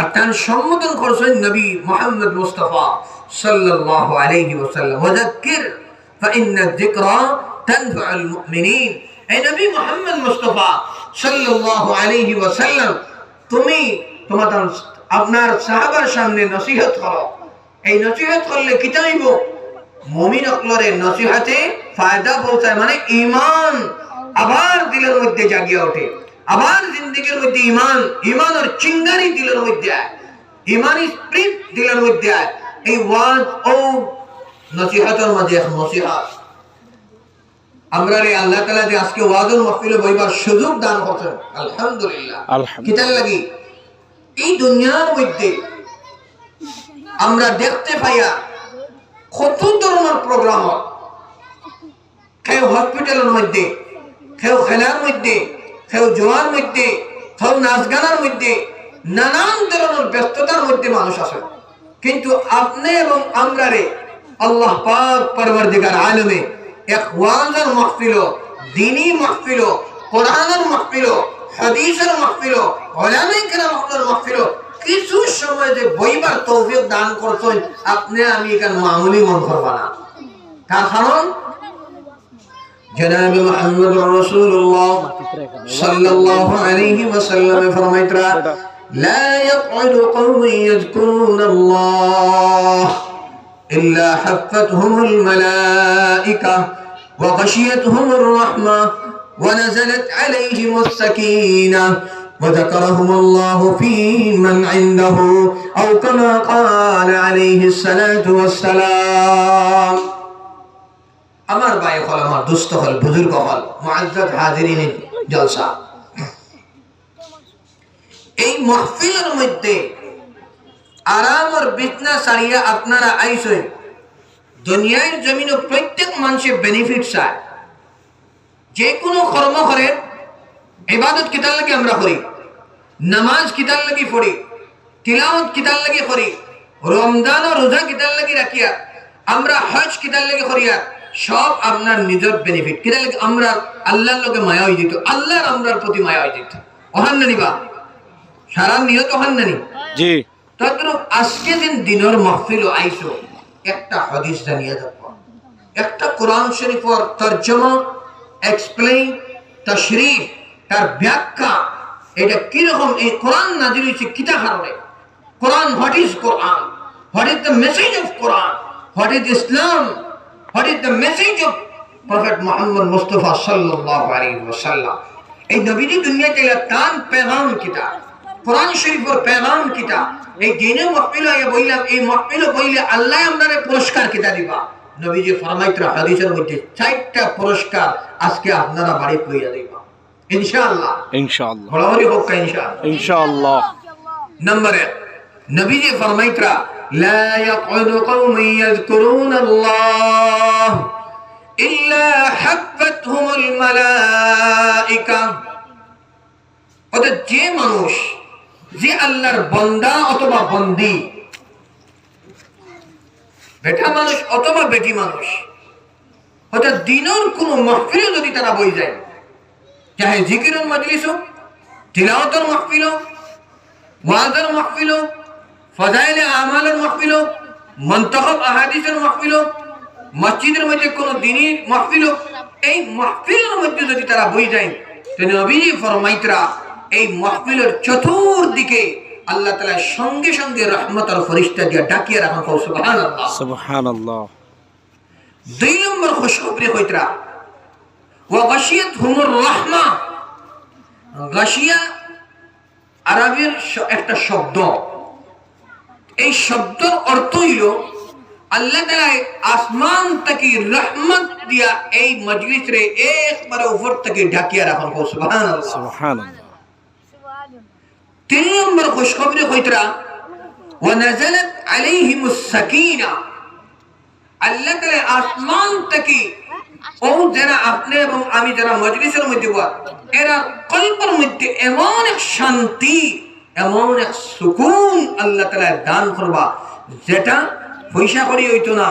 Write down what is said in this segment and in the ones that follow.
আর তার সম্বোধন করছেন নবী মোহাম্মদ মুস্তাফা সাল্লাল্লাহু আলাইহি ওয়াসাল্লাম। ওয়াযাক্কির, ফাইন্না যিকরা তানফাউল মুমিনিন। এই নবী মোহাম্মদ মুস্তাফা সাল্লাল্লাহু আলাইহি ওয়াসাল্লাম, তুমি তোমাদের আপনার সাহাবার সামনে নসিহত করো। এই নসিহত করলে কি চাইব? মুমিন অকলরে নসিহতে ফায়দা পৌঁছায় মানে ঈমান আবার দিলের মধ্যে জাগিয়ে ওঠে। আবার জিন্দগির মধ্যে ইমান ইমানের চিঙ্গারি দিলের মধ্যে ইমানি স্প্রিট দিলের মধ্যে এই ওয়াজ ও নসিহতের মাঝে নসিহত আমরা রে আল্লাহ তাআলা যে আজকে ওয়াজের মাহফিলে বইবার সুযোগ দান করছেন আলহামদুলিল্লাহ। কিতার লাগি? এই দুনিয়ার মধ্যে আমরা দেখতে পাইয়া কত ধরনের প্রোগ্রাম হয়। কেউ হসপিটালের মধ্যে কেউ খেলার মধ্যে কেউ জোয়ার মধ্যে কেউ নাচ গানার মধ্যে, নানান ধরনের ব্যস্ততার মধ্যে মানুষ আছে। কিন্তু আপনি এবং আমরা রে আল্লাহ পাক পরবর্তীকার আলমে এক ওয়াজের মাহফিল, দিনী মাহফিল কোরআনের মাহফিল, হাদিসের মাহফিল ওলামায়ে কেরামের মাহফিল, কিছু সময় যে বইবার তৌফিক দান করছেন, আপনি আমি এখানে মামুলি মন করবা না। তার কারণ جناب محمد رسول الله صلى الله عليه وسلم فرميت لا يقعد قوم يذكرون الله إلا حفتهم الملائكة وغشيتهم الرحمة ونزلت عليهم السكينة وذكرهم الله في من عنده أو كما قال عليه الصلاة والسلام. আমার ভাই হল আমার দুস্থ হল, বুজুর্গ হল হাজিরিন জলসা। এই মাহফিলের মধ্যে আরাম আর বিছনা সারিয়া আপনারা আইসেন, দুনিয়ার জমিনে প্রত্যেক মানুষের বেনিফিট চায়। যে কোনো কর্ম করেন ইবাদত কিতার লাগে আমরা করি, নামাজ কিতার লাগি পড়ি, তিলাওয়াত কিতার লাগি করি, রমজান ও রোজা কিতার লাগি রাখিয়া, আমরা হজ কিতার লাগি করিয়া সব আপনার নিজের বেনিফিট কিতার আমরা আল্লাহর লগে মায়া হয়ে যেত। আল্লাহর আমরার প্রতি মায়া হয়ে যেত। অহান নানি বা? সারা নিহত হন নানি? জি। তদ্রুপ আজকে দিন দিনের মাহফিল আইসো একটা হাদিস জানিয়ে যাব একটা কোরআন শরীফের তর্জমা এক্সপ্লেইন তশরিফ তার ব্যাখ্যা এটা কীরকম? এই কোরআন নাজির হয়েছে কিতা কারণে? Quran what is Quran? What is the message of Quran? What is Islam What is the message of Prophet Muhammad Mustafa sallallahu alayhi wa sallam? এই নবীজি দুনিয়াতে তান পেলাম কিটা কোরআন শরীফর পেলাম কিটা এই দিনে মহফিল বইলাম এই মহফিল বইলে আল্লাহ আপনারে পুরস্কার কিটা দিবা? নবীজি ফরমাইত্র হাদিসের মধ্যে চারটা পুরস্কার আজকে আপনারা বাড়ি লইয়া দিবা। ইনশাআল্লাহ। ইনশাআল্লাহ। বড় হোক ইনশাআল্লাহ। ইনশাআল্লাহ। নম্বর এক নবীজি ফরমাইত্রা لا يقعد قوم يذكرون الله إلا حفتهم الملائكة অর্থাৎ যে মানুষ যে আল্লাহর বন্দা অথবা বন্দি বেটা মানুষ অথবা বেটি মানুষ অর্থাৎ দিনের কোনো মাহফিলে যদি তারা বই যায় চাহে জিকিরের মজলিস হোক তিলাওয়াতের মাহফিল হোক ওয়াজের মাহফিল হোক ফজাইলে আমালের মাহফিল হোক মন্তখব আহাদিসের মাহফিল হোক মসজিদের মধ্যে কোনো দিনের মাহফিল হোক এই মাহফিলের মধ্যে যদি তারা বই যায় তো নবীজি ফরমাইতরা এই মাহফিলের চতুর্দিকে আল্লাহ তালা সঙ্গে সঙ্গে রহমত আর ফরিস্তা দিয়ে ডাকিয়ে রাখা কৌ সুবহানাল্লাহ। সুবহানাল্লাহ। দুই নম্বর খুশখবরি কইতরা ওয়া গাশিয়াত হুমুর রাহমা গাশিয়া আরবির একটা শব্দ। এই শব্দের অর্থ হইল আল্লাহ তাআলা আসমান থেকে রহমত দিয়া এই মজলিস রে একবারে উপর থেকে ঢাকিয়া রাখুন কৌ সুবহানাল্লাহ সুবহানাল্লাহ তিন নম্বর খুশখবরি কইতরা ونزلت عليهم السكينة আল্লাহ তাআলা আসমান থেকে ও যারা আপনি এবং আমি যারা মজলিসের মধ্যে বল এরা কল্পের মধ্যে এমন এক শান্তি এমন এক সুকুন আল্লাহ তাআলা দান করবা যেটা পয়সা করি হইতো না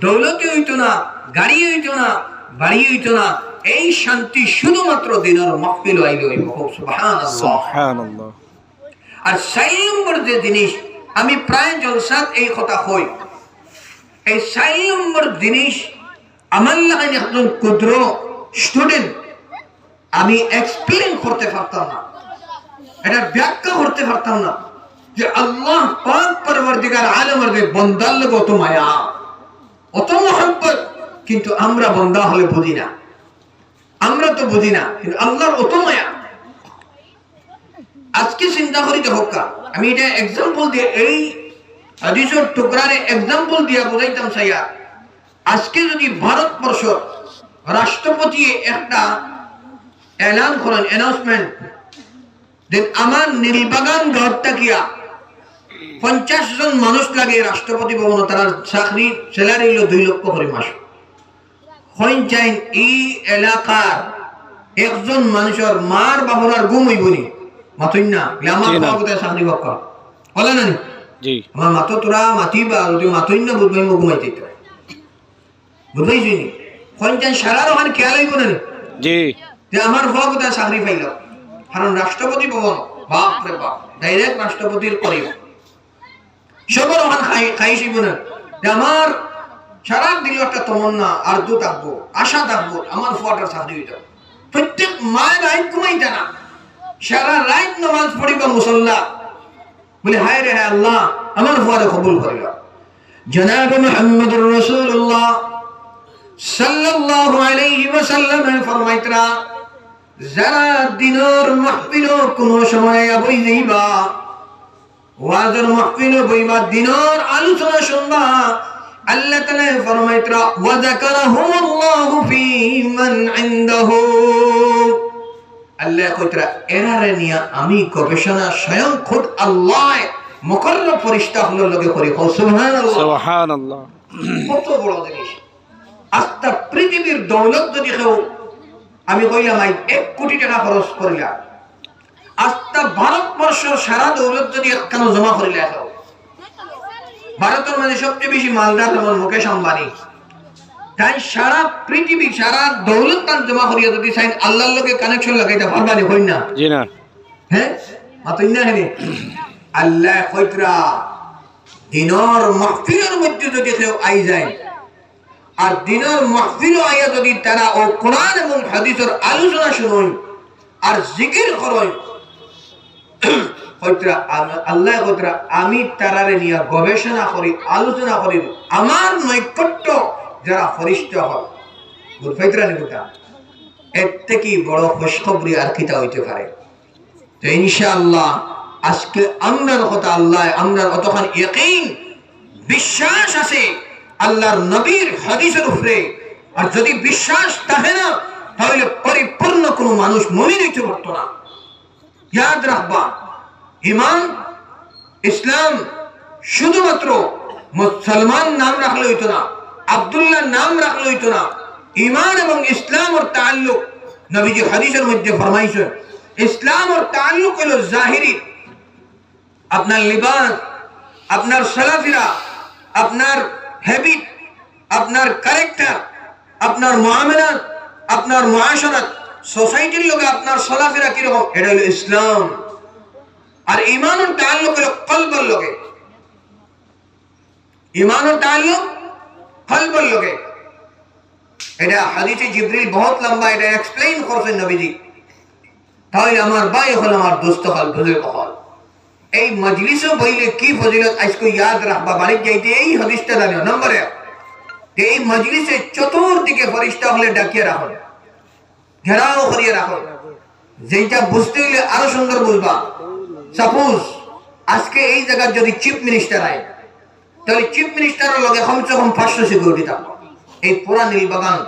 দৌলতে হইতো না গাড়ি হইতো না বাড়ি হইতো না এই শান্তি শুধুমাত্র দিনের মহফিল আইলে আর চার নম্বর যে জিনিস আমি প্রায় জলসাত এই কথা হই এই চার নম্বর জিনিস আমার লাগাই একজন ক্ষুদ্র স্টুডেন্ট আমি এক্সপ্লেন করতে পারতাম না। এটা ব্যাখ্যা করতে পারতাম না যে আল্লাহ পাক পরবর্তীকার আলমের বন্দার লোক অত মায়া, অত মহব্বত। কিন্তু আমরা বন্দা হলে বুঝি না। আমরা তো বুঝি না, কিন্তু আল্লাহর অত মায়া। আজকে চিন্তা করি হোক আমি এটা এক্সাম্পল দিয়ে এই হাদিসের টুকরারে এক্সাম্পল দিয়া বুঝাইতাম সাইয়া। আজকে যদি ভারতবর্ষ রাষ্ট্রপতি একটা এলান করেন অ্যানাউন্সমেন্ট আমার নীলবাগান ঘরটা কিয়া? পঞ্চাশ জন মানুষ লাগে রাষ্ট্রপতি ভবন তারা চাকরি স্যালারি হলো দুই লক্ষ করে মাস। চাইন এই এলাকার একজন মানুষের মার বাবুরার গুম মাতইন না আমার জি না। বাবা কোথায় চাকরি বক্কা বলে না আমার মাতো তোরা মাতিবা যদি মাতইন না বুঝবাই মোক ঘুমাইতে বুঝবাইছি নি? চাইন সারার ওখানে খেয়াল হইব না? জি। আমার বাবা কোথায় চাকরি পাইল। কারণ রাষ্ট্রপতি ভবন। বাপ রে বাপ ডাইরেক্ট রাষ্ট্রপতির করিব সবার ওখান খাই খাইছিব না যে আমার সারা দিল একটা তমন্না, আর দু থাকব আশা থাকব আমার ফুয়াটার চাকরি প্রত্যেক মায়ের আইন ঘুমাইতে না। সারা রাত নামাজ পড়িবা মুসল্লা। বলে, হায় রে, হায় আল্লাহ, আমার ফুয়ারে কবুল করিল। জনাব মুহাম্মদুর রাসূলুল্লাহ সাল্লাল্লাহু আলাইহি ওয়াসাল্লাম ফরমাইতরা যারা দিনের মাহফিল কোন সময় বই যাইবা ওয়াজের মাহফিল বইবা দিনের আলোচনা শুনবা আল্লাহ তাআলা ফরমাইতরা ওয়া যাকারাহুমুল্লাহু ফি মান ইনদাহু আল্লাহ কইতরা এরারে নিয়া আমি গবেষণা স্বয়ং খুদ আল্লাহ মুকরর ফরিশতা হলো লগে করি। সুবহানাল্লাহ। সুবহানাল্লাহ। কত বড় জিনিস। আস্তা পৃথিবীর দৌলত যদি কেউ আমি কইলাম আই এক কোটি টাকা খরচ করিলাম। আস্তা ভারতবর্ষ সারা দৌলত যদি একখান জমা করিলা ভারতের মধ্যে সবচেয়ে বেশি মালদার যেমন মুকেশ আম্বানি তাই সারা পৃথিবী সারা দৌলত তান জমা করিয়া যদি চাই আল্লাহর লোকে কানেকশন লাগাইতে পারবানি হই না? জি না। হ্যাঁ মাতই না হেনে। আল্লাহ কইতরা দিনর মাহফিলের মধ্যে যদি কেউ আই যায় আর দিনের মাহফিল আইয়া যদি তারা ও কোরআন এবং হাদিসের আলোচনা শুনুন আর জিকির করুন আল্লাহ আমি তারারে নিয়ে গবেষণা করি, আলোচনা করি, আমার নৈকট্য যারা ফরিষ্ঠ হয়। বুঝাইতরা নিকুতা এর থেকে বড় খুশখবরি আর কিতা হইতে পারে? তো ইনশাআল্লাহ আজকে আমরার কথা আল্লাহ, আমরার অতখান ইয়কিন, বিশ্বাস আছে আল্লাহর নবীর হাদিসের উপরে। আর যদি বিশ্বাস থাকে না, তাহলে পরিপূর্ণ কোনো মানুষ মমিন হইতে পারতো না। ইয়াদ রাখবা, ইমান, ইসলাম শুধুমাত্র মুসলমান নাম রাখলে হইতো না, আব্দুল্লাহ নাম রাখলে হইতো না। ইমান এবং ইসলাম ওর তাল্লুক নবীজি হাদিসের মধ্যে ফরমাইছেন, ইসলাম ওর তাল্লুক হলো জাহিরি। আপনার লিবাস, আপনার সালাফিরা, আপনার হ্যাবিট আপনার ক্যারেক্টার আপনার মুআমালাত আপনার মুআশারাত সোসাইটির লোকে আপনার চলাফেরা কীরকম? এটা হলো ইসলাম। আর ইমানুর তাল্লুক হলো কলবর লোকে। ইমানুর তাল্লুক কলবর লোকে। এটা হাদিসে জিবরিল বহুত লম্বা এটা এক্সপ্লেইন করছেন নবীজি। তাহলে আমার ভাই হল আমার দোস্ত হল বুজুর্গ হল এই মজলিসও বইলে কি ফজিলত? আজকে ইয়াদ রাখবা। বাড়ির যাইতে এই হাদিসটা জানিও। নম্বর এক এই মজলিসে চতুর্দিকে ফরিস্তা হলে ডাকিয়ে রাখো। ঘেরাও করিয়ে রাখো। যেটা বুঝতে গেলে আরও সুন্দর বুঝবা। সাপোজ, আজকে এই জায়গার যদি চিফ মিনিস্টার আয়, তাহলে চিফ মিনিস্টারের লগে কমসে কম পাঁচশো সিকিউরিটি থাকব। এই পুরা নীলবাগান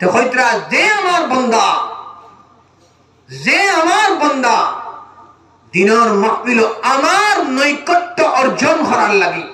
তো যে আমার বন্দা, যে আমার বন্দা দিনের মাহফিল আমার নৈকট্য অর্জন করার লাগি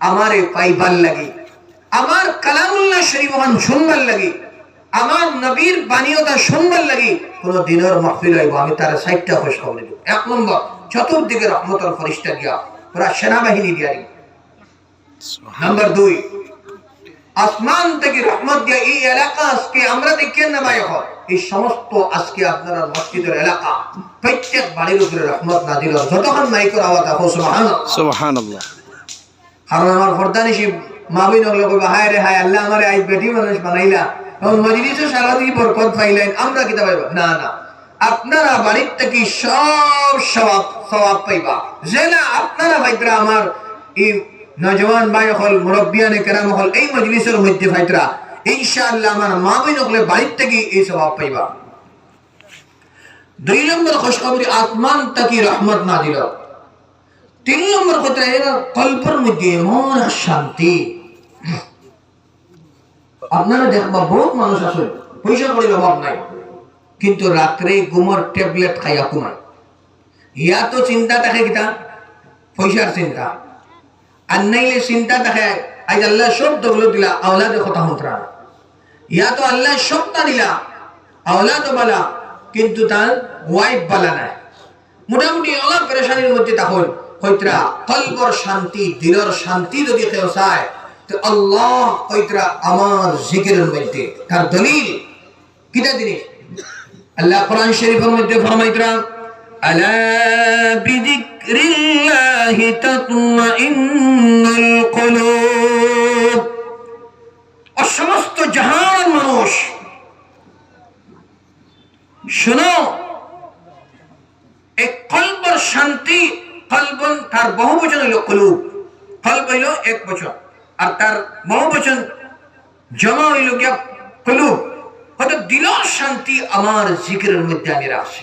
আমারে পাইবার লাগে আমার কালামুল্লাহ শরীফান শুনবার লাগি আমার নবীর বাণীয়তা শুনবার লাগি কোন দিনের মাহফিল হইব আমি তার সাইটটা খুশ খবর দিব এক নম্বর চতুর্দিকে রহমতর ফরিস্তা দিয়া পুরা সেনাবাহিনী দিয়া নাম্বার দুই আসমান থেকে রহমত দিয়া এই এলাকা আজকে আমরা দেখেন না ভাই এখন। এই সমস্ত আজকে আপনারা মসজিদের এলাকা প্রত্যেক বাড়ির উপরে রহমত না দিল যতক্ষণ মাইকের আওয়াজ আপো সুবহানাল্লাহ। কারণ আমার ফরদানিসি মাবি নগলে কইবা হায় রে হায় আল্লাহ আমারে আই বেটি মানুষ বানাইলা। তখন মজলিসে সারা বরকত পাইলেন। আমরা কিতা পাইবা? না না। আপনারা বাড়ির থেকে সব সওয়াব সওয়াব পাইবা। যে না আপনারা ভাইতরা আমার এই নজওয়ান ভাই হল মুরব্বিয়ানে কেরাম হল এই মজলিসের মধ্যে ভাইতরা, ইনশাআল্লাহ আমার মাবি নগলে বাড়ির থেকে এই সওয়াব পাইবা। দুই নম্বর খুশখবরি আসমান তাকি রহমত না দিল তিন নম্বর কথা এরা কল্পের মধ্যে এমন শান্তি। আপনারা দেখবা বহুত মানুষ আছে, পয়সা করে অভাব নাই, কিন্তু রাত্রে ঘুমর ট্যাবলেট খাইয়া ঘুমায়। ইয়া তো চিন্তা থাকে কিতা? পয়সার চিন্তা। আর নাইলে চিন্তা থাকে আজ আল্লাহ সব দৌলত দিলা, আওলাদে কথা হন্তরা ইয়া তো আল্লাহ সবটা দিলা আওলাদ বালা, কিন্তু তার ওয়াইফ বালা নাই। মোটামুটি অলপ পেরেশানির মধ্যে তখন হইতরা কলবর শান্তি, দিলর শান্তি যদি কেউ চায়, তো আল্লাহ হইতরা আমার জিকিরের মধ্যে, তার দলিল। কিটা জিনিস? আল্লাহ কোরআন শরীফের মধ্যে ফরমাইতরা আলা বিযিকরিল্লাহি তাতমাইন্নুল কুলুব। ও সমস্ত জাহান মানুষ, শোনো, এই কলবর শান্তি কলবন তার বহু বচন হইল কলুব। কলব হইল এক বচন, আর তার বহু বচন জমা হইল গিয়া কলুব। হয়তো দিল শান্তি আমার জিকিরের মধ্যে আমি রাখছি।